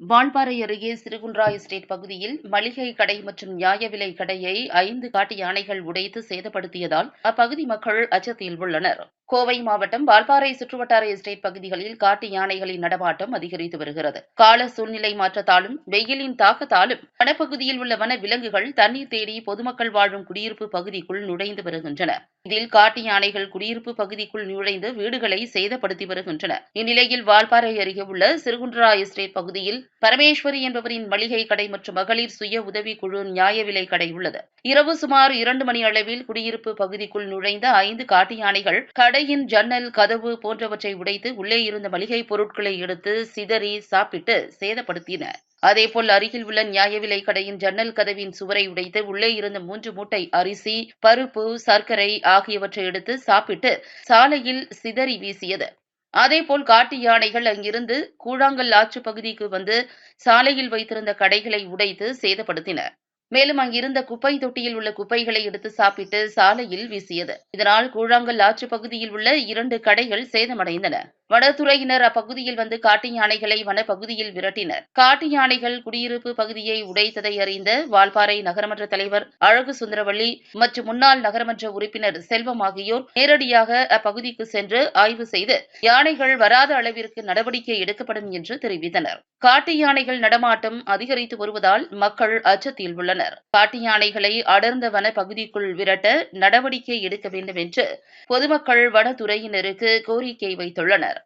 வான்பாறை அருகே சிறுகுன்றா எஸ்டேட் பகுதியில் மளிகை கடை மற்றும் நியாய விலை கடையை ஐந்து காட்டு யானைகள் உடைத்து சேதப்படுத்தியதால் அப்பகுதி மக்கள் அச்சத்தில் உள்ளனர். கோவை மாவட்டம் வால்பாறை சுற்றுவட்டார எஸ்டேட் பகுதிகளில் காட்டு யானைகளின் நடமாட்டம் அதிகரித்து வருகிறது. கால சூழ்நிலை மாற்றத்தாலும் வெயிலின் தாக்கத்தாலும் வனப்பகுதியில் உள்ள வன விலங்குகள் தண்ணீர் தேடி பொதுமக்கள் வாழும் குடியிருப்பு பகுதிக்குள் நுழைந்து வருகின்றன. இதில் காட்டு யானைகள் குடியிருப்பு பகுதிக்குள் நுழைந்து வீடுகளை சேதப்படுத்தி வருகின்றன. இந்நிலையில் வால்பாறை அருகே உள்ள சிறுகுன்றா எஸ்டேட் பகுதியில் பரமேஸ்வரி என்பவரின் மளிகை கடை மற்றும் மகளிர் சுய உதவி குழு நியாய விலை கடை உள்ளது. இரவு சுமார் இரண்டு மணி அளவில் குடியிருப்பு பகுதிக்குள் நுழைந்த ஐந்து காட்டு யானைகள் கடையின் ஜன்னல் கதவு போன்றவற்றை உடைத்து உள்ளே இருந்த மளிகை பொருட்களை எடுத்து சிதறி சாப்பிட்டு சேதப்படுத்தின. அதேபோல் அருகில் உள்ள நியாய விலை கடையின் ஜன்னல் கதவின் சுவரை உடைத்து உள்ளே இருந்த மூன்று மூட்டை அரிசி பருப்பு சர்க்கரை ஆகியவற்றை எடுத்து சாப்பிட்டு சாலையில் சிதறி வீசியது. அதேபோல் காட்டு யானைகள் அங்கிருந்து கூழாங்கல் ஆற்று பகுதிக்கு வந்து சாலையில் வைத்திருந்த கடைகளை உடைத்து சேதப்படுத்தின. மேலும் அங்கிருந்த குப்பை தொட்டியில் உள்ள குப்பைகளை எடுத்து சாப்பிட்டு சாலையில் வீசியது. இதனால் கூழாங்கல் ஆற்று பகுதியில் உள்ள இரண்டு கடைகள் சேதமடைந்தன. வனத்துறையினர் அப்பகுதியில் வந்து காட்டு யானைகளை வனப்பகுதியில் விரட்டினர். காட்டு யானைகள் குடியிருப்பு பகுதியை உடைத்ததை அறிந்த வால்பாறை நகரமன்ற தலைவர் அழகு சுந்தரவள்ளி மற்றும் முன்னாள் நகரமன்ற உறுப்பினர் செல்வம் ஆகியோர் நேரடியாக அப்பகுதிக்கு சென்று ஆய்வு செய்து யானைகள் வராத அளவிற்கு நடவடிக்கை எடுக்கப்படும் என்று தெரிவித்தனர். காட்டு யானைகள் நடமாட்டம் அதிகரித்து வருவதால் மக்கள் அச்சத்தில் உள்ளனர். காட்டு யானைகளை அடர்ந்த வன பகுதிக்குள் விரட்ட நடவடிக்கை எடுக்க வேண்டும் என்று பொதுமக்கள் வனத்துறையினருக்கு கோரிக்கை வைத்துள்ளனர்.